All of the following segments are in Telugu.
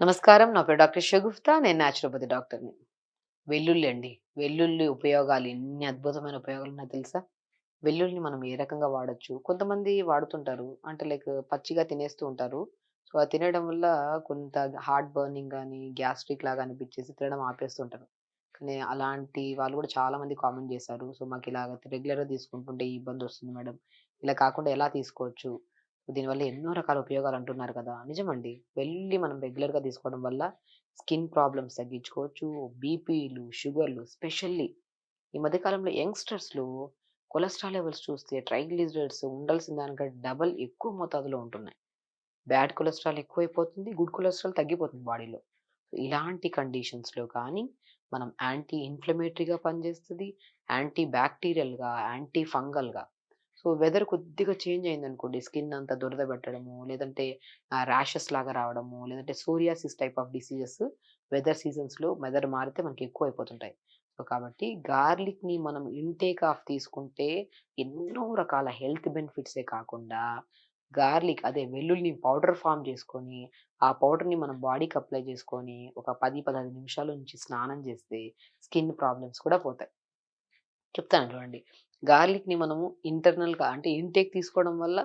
నమస్కారం. నా పేరు డాక్టర్ షగుఫ్తా నేను న్యాచురోపతి డాక్టర్ని వెల్లుల్లి అండి. వెల్లుల్లి ఉపయోగాలు ఎన్ని అద్భుతమైన ఉపయోగాలు ఉన్నాయో తెలుసా? వెల్లుల్లిని మనం ఏ రకంగా వాడొచ్చు? కొంతమంది వాడుతుంటారు. అంటే లైక్ పచ్చిగా తినేస్తూ ఉంటారు. సో అది తినడం వల్ల కొంత హార్ట్ బర్నింగ్ కానీ గ్యాస్ట్రిక్ లాగా అనిపించేసి తినడం ఆపేస్తుంటారు కానీ అలాంటి వాళ్ళు కూడా చాలా మంది కామెంట్ చేశారు. సో మాకు ఇలాగ రెగ్యులర్గా తీసుకుంటుంటే ఈ ఇబ్బంది వస్తుంది మేడం. ఇలా కాకుండా ఎలా తీసుకోవచ్చు? దీనివల్ల ఎన్నో రకాల ఉపయోగాలు అంటున్నారు కదా! నిజమండి. వెళ్ళి మనం రెగ్యులర్గా తీసుకోవడం వల్ల స్కిన్ ప్రాబ్లమ్స్ తగ్గించుకోవచ్చు బీపీలు షుగర్లు స్పెషల్లీ. ఈ మధ్యకాలంలో యంగ్స్టర్స్లో కొలెస్ట్రాల్ లెవెల్స్ చూస్తే ట్రైగ్లిజరైడ్స్ ఉండాల్సిన దానికంటే డబల్ ఎక్కువ మోతాదులో ఉంటున్నాయి. బ్యాడ్ కొలెస్ట్రాల్ ఎక్కువైపోతుంది గుడ్ కొలెస్ట్రాల్ తగ్గిపోతుంది బాడీలో. ఇలాంటి కండిషన్స్లో కానీ మనం యాంటీ ఇన్ఫ్లమేటరీగా పనిచేస్తుంది యాంటీ బ్యాక్టీరియల్గా యాంటీ ఫంగల్గా సో వెదర్ కొద్దిగా చేంజ్ అయింది అనుకోండి స్కిన్ అంతా దురద పెట్టడము లేదంటే ర్యాషెస్ లాగా రావడము లేదంటే psoriasis type of diseases weather సీజన్స్లో weather మారితే మనకి ఎక్కువ అయిపోతుంటాయి సో కాబట్టి గార్లిక్ని మనం ఇంటేక్ ఆఫ్ తీసుకుంటే ఎన్నో రకాల హెల్త్ బెనిఫిట్సే కాకుండా గార్లిక్ అదే వెల్లుల్ని పౌడర్ ఫామ్ చేసుకొని ఆ పౌడర్ని మనం బాడీకి అప్లై చేసుకొని ఒక పది పదహైదు నిమిషాల నుంచి స్నానం చేస్తే స్కిన్ ప్రాబ్లమ్స్ కూడా పోతాయి. చెప్తాను చూడండి. గార్లిక్ని మనము ఇంటర్నల్గా అంటే ఇంటేక్ తీసుకోవడం వల్ల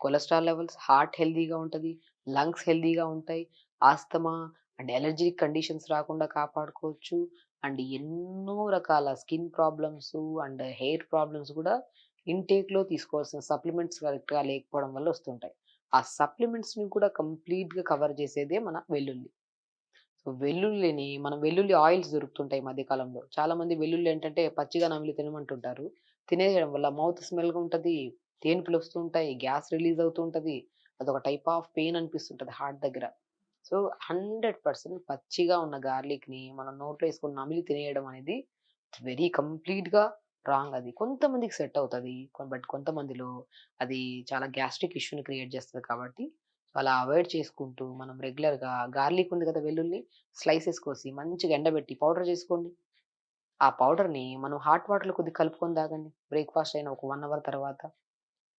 కొలెస్ట్రాల్ లెవెల్స్ హార్ట్ హెల్దీగా ఉంటుంది లంగ్స్ హెల్దీగా ఉంటాయి ఆస్తమా అండ్ ఎలర్జిక్ కండిషన్స్ రాకుండా కాపాడుకోవచ్చు అండ్ ఎన్నో రకాల skin problems and hair problems కూడా ఇంటేక్లో తీసుకోవాల్సిన సప్లిమెంట్స్ కరెక్ట్గా లేకపోవడం వల్ల వస్తుంటాయి. ఆ సప్లిమెంట్స్ని కూడా కంప్లీట్గా కవర్ చేసేదే మన వెల్లుల్లి. వెల్లుల్లిని మనం వెల్లుల్లి ఆయిల్స్ దొరుకుతుంటాయి ఈ మధ్యకాలంలో చాలా మంది వెల్లుల్లి ఏంటంటే పచ్చిగా నమిలి తినమంటుంటారు. తినేయడం వల్ల మౌత్ స్మెల్గా ఉంటుంది తేనుపులు వస్తుంటాయి గ్యాస్ రిలీజ్ అవుతూ ఉంటుంది. అదొక టైప్ ఆఫ్ పెయిన్ అనిపిస్తుంటుంది హార్ట్ దగ్గర. సో హండ్రెడ్ పర్సెంట్ పచ్చిగా ఉన్న గార్లిక్ని మనం నోట్లో వేసుకొని నమిలి తినేయడం అనేది వెరీ కంప్లీట్గా రాంగ్ అది. కొంతమందికి సెట్ అవుతుంది బట్ కొంతమందిలో అది చాలా గ్యాస్ట్రిక్ ఇష్యూని క్రియేట్ చేస్తుంది కాబట్టి అలా అవాయిడ్ చేసుకుంటూ మనం రెగ్యులర్గా గార్లిక్ ఉంది కదా వెల్లుల్లి స్లైసెస్ కోసి మంచిగా ఎండబెట్టి పౌడర్ చేసుకోండి. ఆ పౌడర్ని మనం హాట్ వాటర్లో కొద్దిగా కలుపుకొని తాగండి. బ్రేక్ఫాస్ట్ అయిన ఒక వన్ అవర్ తర్వాత.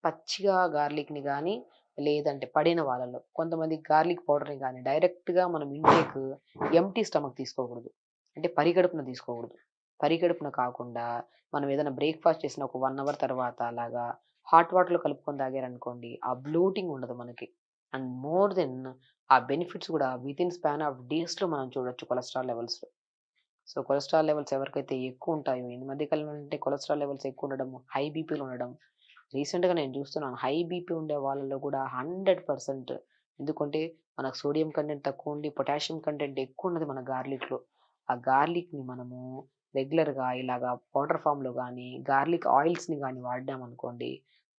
పచ్చిగా గార్లిక్ని కానీ లేదంటే పడిన వాళ్ళలో కొంతమంది గార్లిక్ పౌడర్ని కానీ డైరెక్ట్గా మనం ఇంటేక్ ఎంటీ స్టమక్ తీసుకోకూడదు. అంటే పరిగడుపున తీసుకోకూడదు. పరిగడుపున కాకుండా మనం ఏదైనా బ్రేక్ఫాస్ట్ చేసిన ఒక వన్ అవర్ తర్వాత అలాగా హాట్ వాటర్లో కలుపుకొని తాగారనుకోండి ఆ బ్లూటింగ్ ఉండదు మనకి. అండ్ మోర్ దెన్ ఆ బెనిఫిట్స్ కూడా విత్ ఇన్ స్పాన్ ఆఫ్ డేస్లో మనం చూడొచ్చు కొలెస్ట్రాల్ లెవెల్స్లో సో కొలెస్ట్రాల్ లెవెల్స్ ఎవరికైతే ఎక్కువ ఉంటాయో ఈ మధ్యకాలంలో అంటే కొలెస్ట్రాల్ లెవెల్స్ ఎక్కువ ఉండడం హై బీపీలు ఉండడం. రీసెంట్గా నేను చూస్తున్నాను హై బీపీ ఉండే వాళ్ళలో కూడా హండ్రెడ్ పర్సెంట్ ఎందుకంటే మనకు సోడియం కంటెంట్ తక్కువ ఉండి పొటాషియం కంటెంట్ ఎక్కువ ఉన్నది మన గార్లిక్లో ఆ గార్లిక్ని మనము రెగ్యులర్గా ఇలాగా పౌడర్ ఫామ్లో కానీ గార్లిక్ ఆయిల్స్ని కానీ వాడినామనుకోండి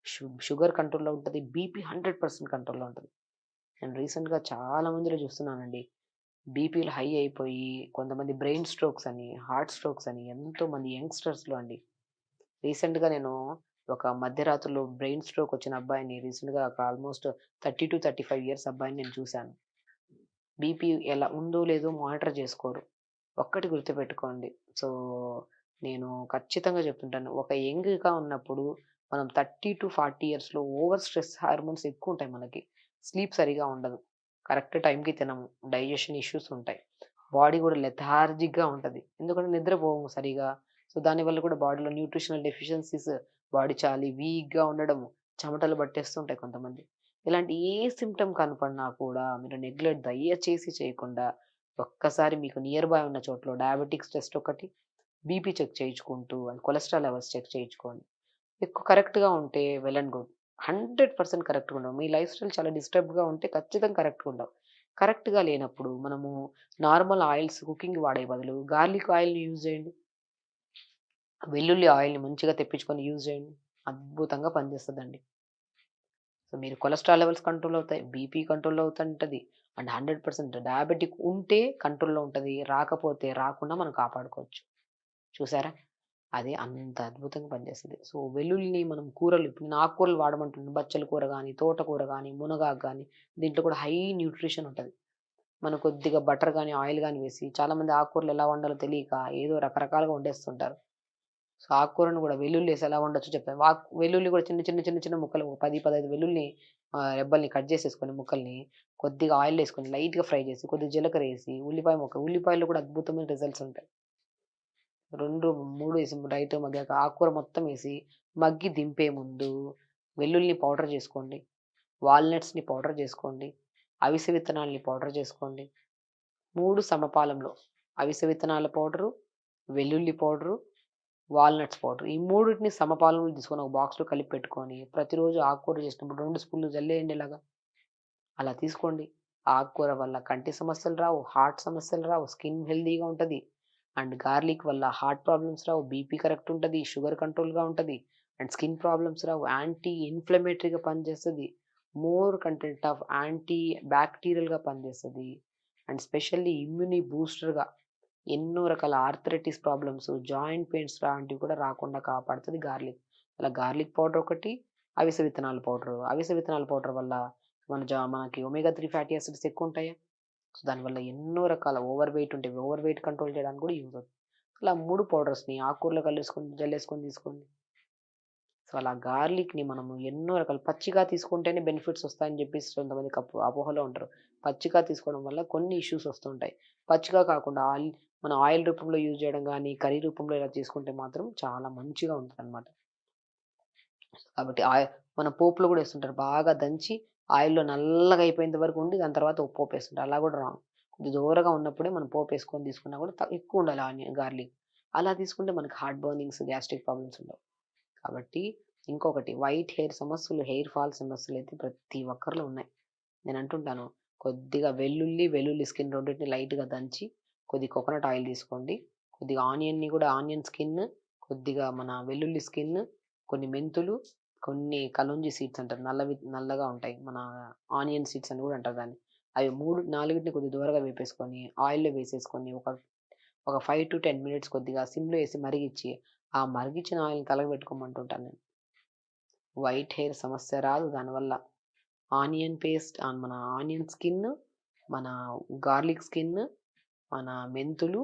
షు షుగర్ కంట్రోల్లో ఉంటుంది బీపీ హండ్రెడ్ పర్సెంట్ కంట్రోల్లో ఉంటుంది. నేను రీసెంట్గా చాలా మందిలో చూస్తున్నానండి. బీపీలు హై అయిపోయి కొంతమంది బ్రెయిన్ స్ట్రోక్స్ అని హార్ట్ స్ట్రోక్స్ అని ఎంతో మంది యంగ్స్టర్స్లో అండి. రీసెంట్గా నేను ఒక మధ్యరాత్రిలో బ్రెయిన్ స్ట్రోక్ వచ్చిన అబ్బాయిని రీసెంట్గా ఒక almost thirty to thirty five years అబ్బాయిని నేను చూశాను. బీపీ ఎలా ఉందో లేదో మానిటర్ చేసుకోరు. ఒక్కటి గుర్తుపెట్టుకోండి. సో నేను ఖచ్చితంగా చెప్తుంటాను. ఒక యంగ్గా ఉన్నప్పుడు మనం థర్టీ టు ఫార్టీ ఇయర్స్లో ఓవర్ స్ట్రెస్ హార్మోన్స్ ఎక్కువ ఉంటాయి మనకి. స్లీప్ సరిగా ఉండదు. కరెక్ట్ టైంకి తినము. డైజెషన్ ఇష్యూస్ ఉంటాయి. బాడీ కూడా లెథార్జిక్గా ఉంటుంది. ఎందుకంటే నిద్రపోము సరిగా. సో దానివల్ల కూడా బాడీలో న్యూట్రిషనల్ డెఫిషియన్సీస్ బాడీ చాలా వీక్గా ఉండడము చెమటలు పట్టేస్తుంటాయి కొంతమంది. ఇలాంటి ఏ సిమ్టమ్ కనపడినా కూడా మీరు నెగ్లెక్ట్ దయచేసి చేయకుండా ఒక్కసారి మీకు నియర్ బై ఉన్న చోట్ల డయాబెటిక్స్ టెస్ట్ ఒకటి బీపీ చెక్ చేయించుకుంటూ అండ్ కొలెస్ట్రాల్ లెవెల్స్ చెక్ చేయించుకోండి. ఎక్కువ కరెక్ట్గా ఉంటే well and good. Hundred percent కరెక్ట్గా ఉండవు. మీ లైఫ్ స్టైల్ చాలా డిస్టర్బ్గా ఉంటే ఖచ్చితంగా కరెక్ట్గా ఉండవు. కరెక్ట్గా లేనప్పుడు మనము నార్మల్ ఆయిల్స్ కుకింగ్ వాడే బదులు గార్లిక్ ఆయిల్ని యూజ్ చేయండి. వెల్లుల్లి ఆయిల్ని మంచిగా తెప్పించుకొని యూజ్ చేయండి. అద్భుతంగా పనిచేస్తుందండి. సో మీరు కొలెస్ట్రాల్ లెవెల్స్ కంట్రోల్ అవుతాయి. బీపీ కంట్రోల్ అవుతుంటుంది. అండ్ హండ్రెడ్ పర్సెంట్ డయాబెటిక్ ఉంటే కంట్రోల్లో ఉంటుంది. రాకపోతే రాకుండా మనం కాపాడుకోవచ్చు. చూసారా? అదే అంత అద్భుతంగా పనిచేస్తుంది. సో వెల్లుల్లిని మనం కూరలు ఇప్పుడు నేను ఆకుకూరలు వాడమంటున్నాను బచ్చల కూర కానీ తోటకూర కానీ మునగాకు కానీ దీంట్లో కూడా హై న్యూట్రిషన్ ఉంటుంది. మనం కొద్దిగా బటర్ కానీ ఆయిల్ కానీ వేసి చాలామంది ఆకుకూరలు ఎలా వండాలో తెలియక ఏదో రకరకాలుగా వండేస్తుంటారు. సో ఆకుకూరను కూడా వెల్లుల్లి వేసి ఎలా వండొచ్చు చెప్తాను ఆకు వెల్లుల్లి కూడా చిన్న చిన్న చిన్న చిన్న ముక్కలు పది పదహైదు వెల్లుల్లి రెబ్బల్ని కట్ చేసేసుకొని ముక్కల్ని కొద్దిగా ఆయిల్ వేసుకొని లైట్గా ఫ్రై చేసి కొద్దిగా జీలకర్ర వేసి ఉల్లిపాయ ముక్క ఉల్లిపాయలు కూడా అద్భుతమైన రిజల్ట్స్ ఉంటాయి. రెండు మూడు వేసి రైట్ మగ్గాక ఆకుకూర మొత్తం వేసి మగ్గి దింపే ముందు వెల్లుల్లిని పౌడర్ చేసుకోండి. వాల్నట్స్ని పౌడర్ చేసుకోండి. అవిసె విత్తనాలని పౌడర్ చేసుకోండి. మూడు సమపాలంలో అవిసె విత్తనాల పౌడరు వెల్లుల్లి పౌడరు వాల్నట్స్ పౌడర్. ఈ మూడింటిని సమపాలంలో తీసుకొని ఒక బాక్స్లో కలిపి పెట్టుకొని ప్రతిరోజు ఆకుకూర చేసినప్పుడు రెండు స్పూన్లు జల్లేయండి ఇలాగా అలా తీసుకోండి. ఆకుకూర వల్ల కంటి సమస్యలు రావు హార్ట్ సమస్యలు రావు స్కిన్ హెల్తీగా ఉంటుంది. అండ్ గార్లిక్ వల్ల హార్ట్ ప్రాబ్లమ్స్ రావు బీపీ కరెక్ట్ ఉంటుంది షుగర్ కంట్రోల్గా ఉంటుంది అండ్ స్కిన్ ప్రాబ్లమ్స్ రావు యాంటీ ఇన్ఫ్లమేటరీగా పనిచేస్తుంది మోర్ కంటెంట్ ఆఫ్ యాంటీ బ్యాక్టీరియల్గా పనిచేస్తుంది అండ్ స్పెషల్లీ ఇమ్యూని బూస్టర్గా ఎన్నో రకాల ఆర్థరైటిస్ ప్రాబ్లమ్స్ జాయింట్ పెయిన్స్ లాంటివి కూడా రాకుండా కాపాడుతుంది గార్లిక్. అలా గార్లిక్ పౌడర్ ఒకటి అవిసె విత్తనాల పౌడర్ అవిసె విత్తనాల పౌడర్ వల్ల మన జా మనకి ఒమేగా త్రీ ఫ్యాటీ యాసిడ్స్ ఎక్కువ ఉంటాయి సో దానివల్ల ఎన్నో రకాల ఓవర్ వెయిట్ ఉంటాయి ఓవర్ వెయిట్ కంట్రోల్ చేయడానికి కూడా యూజ్ అవుతుంది. అలా మూడు పౌడర్స్ని ఆకుకూరలో కలుసుకొని జల్లేసుకొని తీసుకోండి. సో అలా గార్లిక్ని మనము ఎన్నో రకాల పచ్చిగా తీసుకుంటేనే బెనిఫిట్స్ వస్తాయని చెప్పేసి కొంతమంది కప్పు అపోహలో ఉంటారు. పచ్చిగా తీసుకోవడం వల్ల కొన్ని ఇష్యూస్ వస్తుంటాయి పచ్చిగా కాకుండా ఆయిల్ మన ఆయిల్ రూపంలో యూజ్ చేయడం కానీ కర్రీ రూపంలో ఇలా తీసుకుంటే మాత్రం చాలా మంచిగా ఉంటుంది అనమాట కాబట్టి ఆయిల్ మన పోపులో కూడా వేస్తుంటారు. బాగా దంచి ఆయిల్లో నల్లగా అయిపోయేంత వరకు ఉండి దాని తర్వాత ఉప్పు పోపు అలా కూడా రాంగ్. కొద్ది దూరగా ఉన్నప్పుడే మనం పోపు వేసుకొని తీసుకున్నా కూడా ఎక్కువ ఉండాలి ఆనియన్ గార్లిక్. అలా తీసుకుంటే మనకి హార్ట్ బర్నింగ్స్ గ్యాస్ట్రిక్ ప్రాబ్లమ్స్ ఉండవు. కాబట్టి ఇంకొకటి వైట్ హెయిర్ సమస్యలు హెయిర్ ఫాల్ సమస్యలు అయితే ప్రతి ఒక్కరిలో ఉన్నాయి. నేను అంటుంటాను కొద్దిగా వెల్లుల్లి వెల్లుల్లి స్కిన్ రెండింటిని లైట్గా దంచి కొద్ది కోకోనట్ ఆయిల్ తీసుకోండి. కొద్దిగా ఆనియన్ని కూడా ఆనియన్ స్కిన్ కొద్దిగా మన వెల్లుల్లి స్కిన్ కొన్ని మెంతులు కొన్ని కలుంజి సీడ్స్ అంటారు. నల్లవి నల్లగా ఉంటాయి. మన ఆనియన్ సీడ్స్ అని కూడా అంటారు దాన్ని. అవి మూడు నాలుగింటిని కొద్దిగా దూరంగా వేపేసుకొని ఆయిల్లో వేసేసుకొని ఒక ఒక ఫైవ్ టు టెన్ మినిట్స్ కొద్దిగా సిమ్లో వేసి మరిగించి ఆ మరిగించిన ఆయిల్ని తలకు పెట్టుకోమంటుంటాను నేను. వైట్ హెయిర్ సమస్య రాదు. దానివల్ల ఆనియన్ పేస్ట్ మన ఆనియన్ స్కిన్ మన గార్లిక్ స్కిన్ మన మెంతులు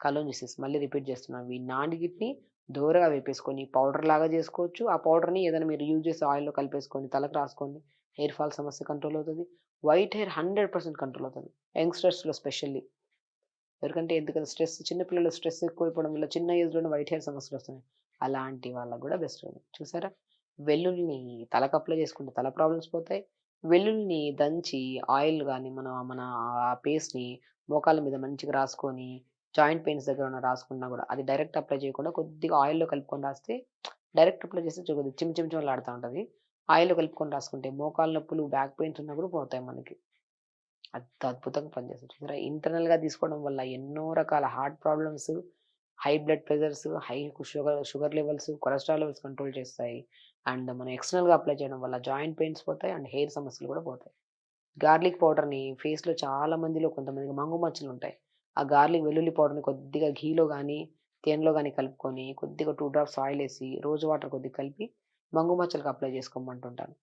కలోంజిసిస్ మళ్ళీ రిపీట్ చేస్తున్నాం. ఈ నాలుగిటిని దూరగా వేపేసుకొని పౌడర్ లాగా చేసుకోవచ్చు. ఆ పౌడర్ని ఏదైనా మీరు యూజ్ చేసి ఆయిల్లో కలిపేసుకొని తలకు రాసుకోండి హెయిర్ ఫాల్ సమస్య కంట్రోల్ అవుతుంది. White hair hundred percent control అవుతుంది. యంగ్స్టర్స్లో స్పెషల్లీ. ఎందుకంటే ఎందుకంటే స్ట్రెస్ చిన్నపిల్లలు స్ట్రెస్ ఎక్కువైపోవడం వల్ల చిన్న ఏజ్లోనే వైట్ హెయిర్ సమస్యలు వస్తున్నాయి. అలాంటి వాళ్ళకు కూడా బెస్ట్ చూసారా? వెల్లుల్ని తలకు అప్లై చేసుకుంటే తల ప్రాబ్లమ్స్ పోతాయి. వెల్లుల్ని దంచి ఆయిల్ కానీ మన మన ఆ పేస్ట్ని మోకాళ్ళ మీద మంచిగా రాసుకొని జాయింట్ పెయిన్స్ దగ్గర ఉన్న రాసుకున్నా కూడా అది డైరెక్ట్ అప్లై చేయకుండా కొద్దిగా ఆయిల్లో కలుపుకొని రాస్తే డైరెక్ట్ అప్లై చేస్తే చూడదు చిమ్ చిమ్ చిమ్లాడుతూ ఉంటుంది. ఆయిల్లో కలుపుకొని రాసుకుంటే మోకాళ్ళ నొప్పులు బ్యాక్ పెయిన్స్ ఉన్నా కూడా పోతాయి మనకి. అంత అద్భుతంగా పనిచేస్తుంది చూసారా? ఇంటర్నల్గా తీసుకోవడం వల్ల ఎన్నో రకాల heart problems high blood pressures high sugar sugar levels cholesterol levels control చేస్తాయి. అండ్ మనం ఎక్స్టర్నల్గా అప్లై చేయడం వల్ల జాయింట్ పెయిన్స్ పోతాయి అండ్ హెయిర్ సమస్యలు కూడా పోతాయి. గార్లిక్ పౌడర్ని ఫేస్లో చాలా మందిలో కొంతమందికి మంగు మచ్చలు ఉంటాయి. ఆ గార్లిక్ వెల్లుల్లి పౌడర్ని కొద్దిగా ఘీలో కానీ తేనెలో కానీ కలుపుకొని కొద్దిగా టూ డ్రాప్స్ ఆయిల్ వేసి రోజు వాటర్ కొద్దిగా కలిపి మంగు మచ్చలకు అప్లై చేసుకోమంటుంటాను.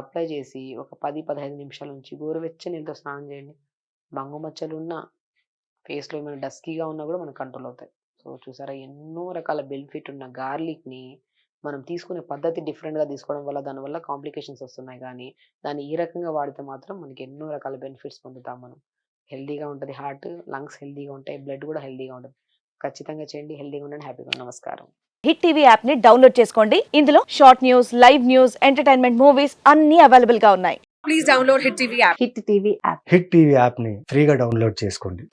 అప్లై చేసి ఒక పది పదహైదు నిమిషాల నుంచి గోరువెచ్చని నీళ్ళతో స్నానం చేయండి. మంగు మచ్చలు ఉన్నా ఫేస్లో ఏమైనా డస్కీగా ఉన్నా కూడా మనకు కంట్రోల్ అవుతాయి. సో చూసారా ఎన్నో రకాల బెనిఫిట్ ఉన్న గార్లిక్ని మనం తీసుకునే పద్ధతి డిఫరెంట్గా తీసుకోవడం వల్ల దానివల్ల కాంప్లికేషన్స్ వస్తున్నాయి. కానీ దాన్ని ఈ రకంగా వాడితే మాత్రం మనకి ఎన్నో రకాల బెనిఫిట్స్ పొందుతాం మనం. హెల్దీగా ఉంటుంది హార్ట్ లంగ్స్ హెల్దీగా ఉంటాయి బ్లడ్ కూడా హెల్దీగా ఉంటుంది. ఖచ్చితంగా చేయండి హెల్దీగా ఉండండి హ్యాపీగా ఉండండి. నమస్కారం. హిట్ టీవీ యాప్ని డౌన్లోడ్ చేసుకోండి. ఇందులో short news live news entertainment movies అన్ని అవైలబుల్గా ఉన్నాయి. please download Hit TV app. Hit TV app. Hit TV యాప్ని ఫ్రీగా డౌన్లోడ్ చేసుకోండి.